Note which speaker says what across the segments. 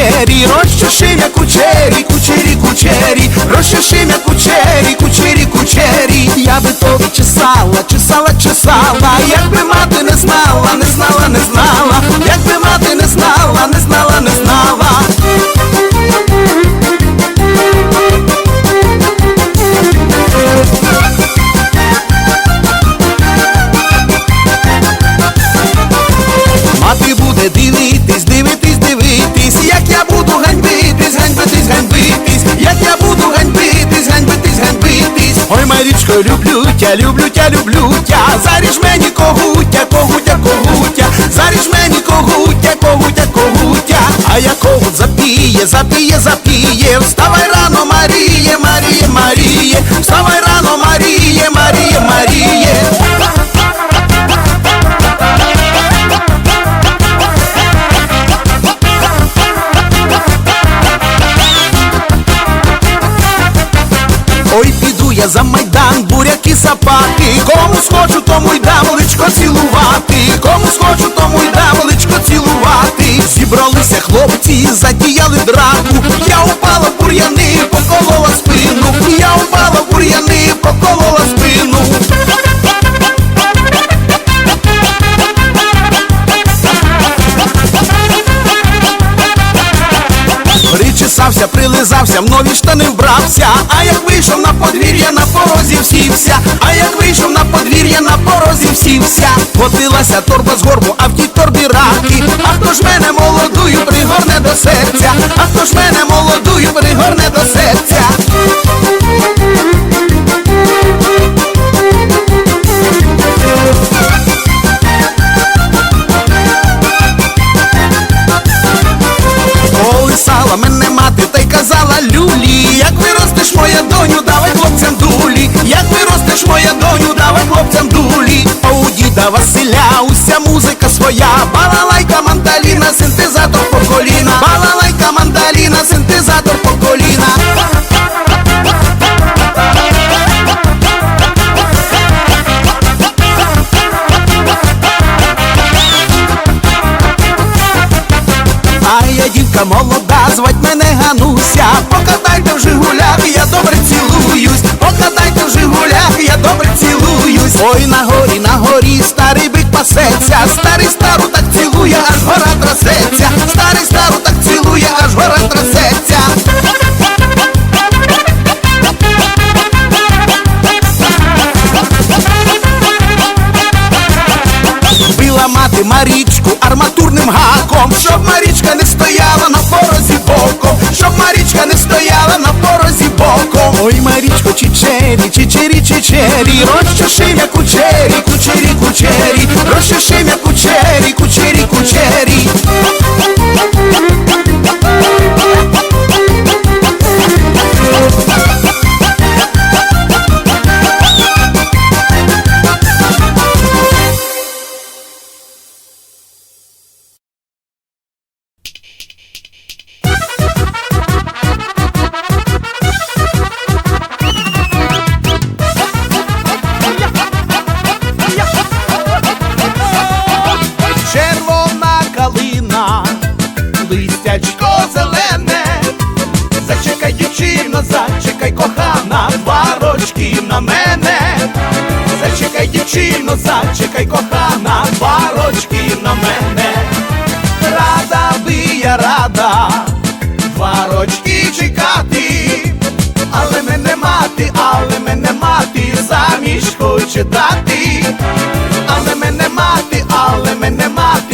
Speaker 1: кучері, розчеши кучері, кучері, кучері, розчеши кучері, кучері, кучері. Я би тобі чесала, чесала, чесала, якби мати не знала, не знала, не знала, якби мати не знала, не знала. Люблю тя, люблю тя, люблю тя, заріж мені когутя, когутя, когутя, заріж мені когутя, когутя, когутя, а я когут запіє, запіє, запіє, вставай рано, Маріє, Маріє, Маріє, вставай рано, Маріє, Маріє, Маріє. Ой, піду я за майдан, Колисала мене мати та й казала люлі, як виростеш моя доню, давай хлопцям дулі, як виростеш моя доню, давай хлопцям дулі. А у діда Василя уся музика своя, балалайка, мандаліна, синтезатор по коліна, балалайка, мандаліна, синтезатор по коліна. Я молода, звать мене Гануся, покатайте в Жигулях, я добре цілуюсь, покатайте в Жигулях, я добре цілуюсь. Ой, на горі, на горі, старий бик пасеться, старий стару так цілує, аж гора трасеться, старий стару так цілує, аж гора трасеться. Била мати Марічку арматурним гаком, щоб Марічка не стояла на порозі боком, щоб Марічка не стояла на порозі боком. Ой, Марічко, чичері, чичері, чичері, розчешимя кучері, кучері, кучері, як кучері, кучері, кучері. Мене. Зачекай, дівчино, зачекай, кохана, два рочки на мене. Рада би я рада, два рочки чекати, але мене мати, але мене мати, заміж хоче дати, але мене мати, але мене мати,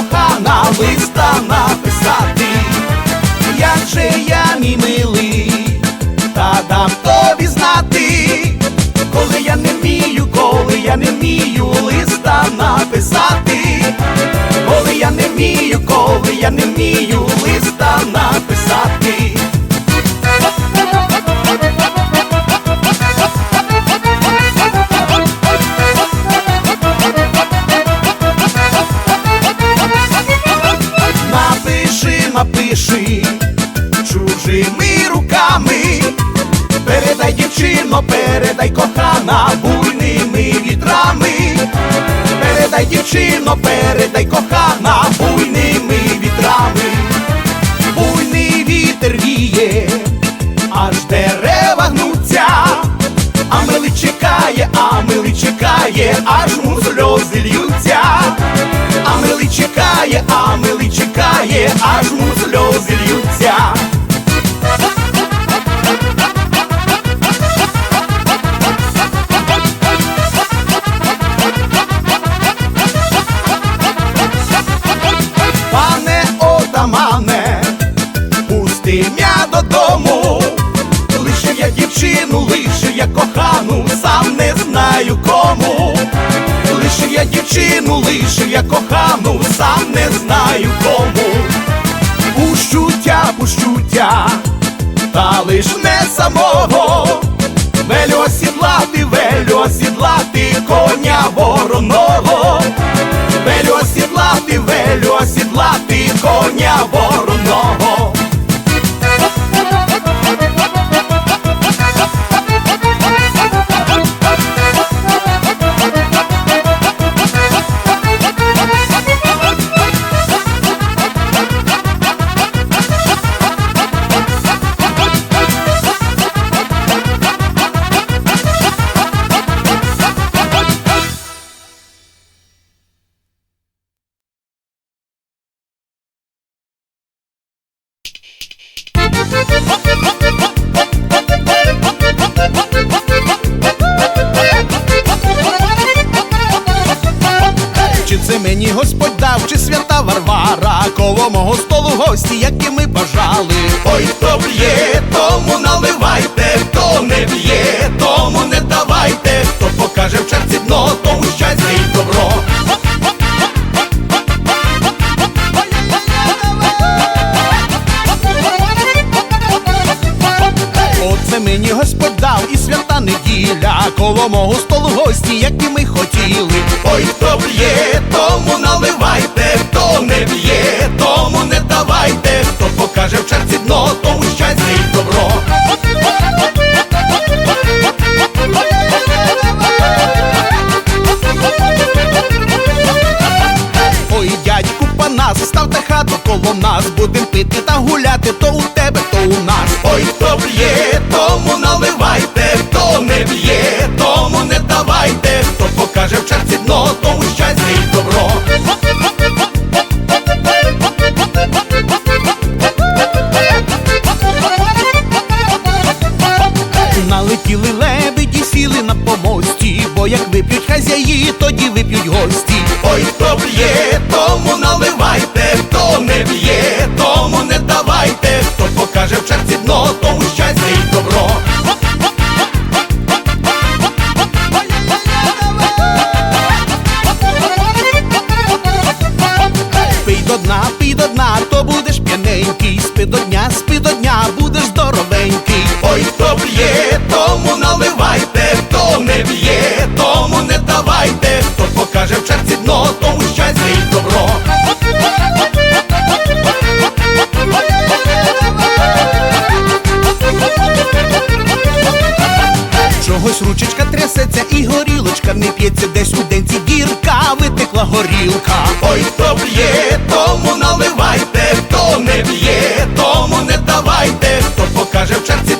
Speaker 1: кохана, листа написати, як же я мій милий, та дам тобі знати, коли я не вмію, коли я не вмію листа написати, коли я не вмію, коли я не вмію листа написати. Передай кохана буйними вітрами, передай дівчино, передай кохана буйними вітрами, буйний вітер віє, аж дерева гнуться, а мили чекає, а мили чекає, аж му сльози льються, а мили чекає, а мили чекає, аж додому, лишив я дівчину, лишив я кохану, сам не знаю кому. Лишив я дівчину, лишив я кохану, сам не знаю кому. Пущу тя, пущу тя, та лиш не самого. Велю осідлати, велю осідлати коня вороного. Чи це мені Господь дав, чи свята Варвара, коло мого столу гості, які ми бажали. Ой, хто б'є, тому наливайте, хто не б'є, тому не давайте, гості. Ой, хто б'є, тому наливайте, і горілочка не п'ється, десь у денці дірка витекла горілка. Ой, хто б'є, тому наливайте, хто не б'є, тому не давайте, хто покаже в черці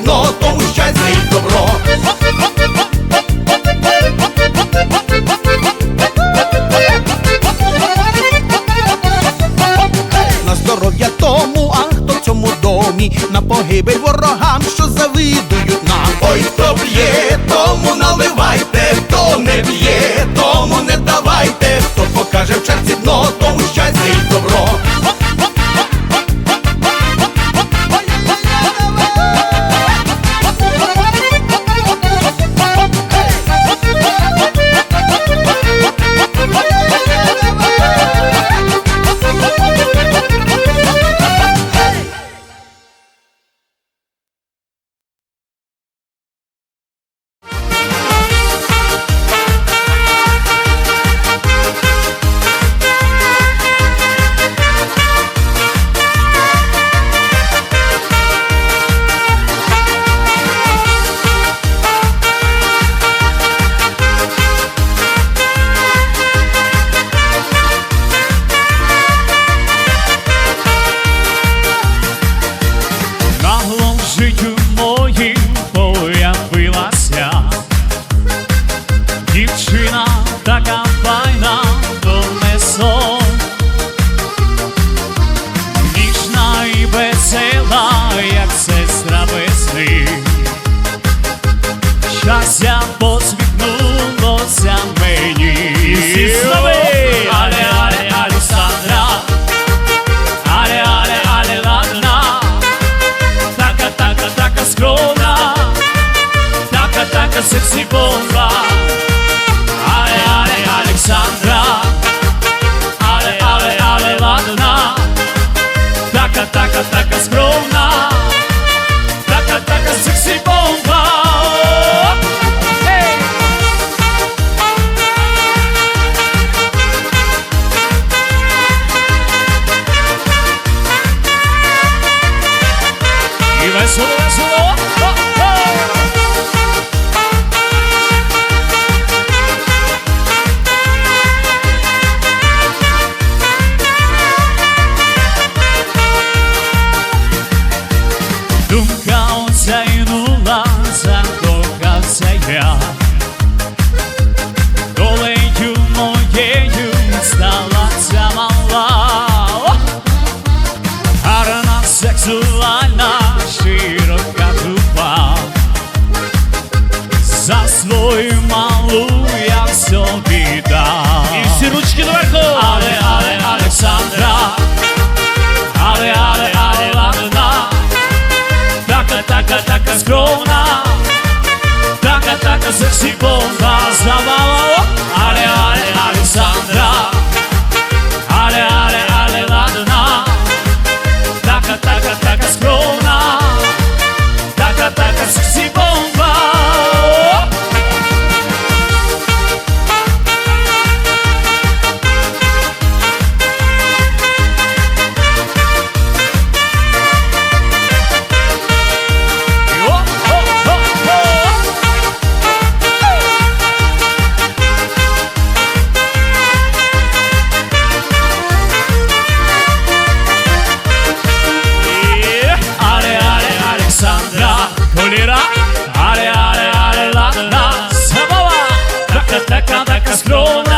Speaker 2: Cause no one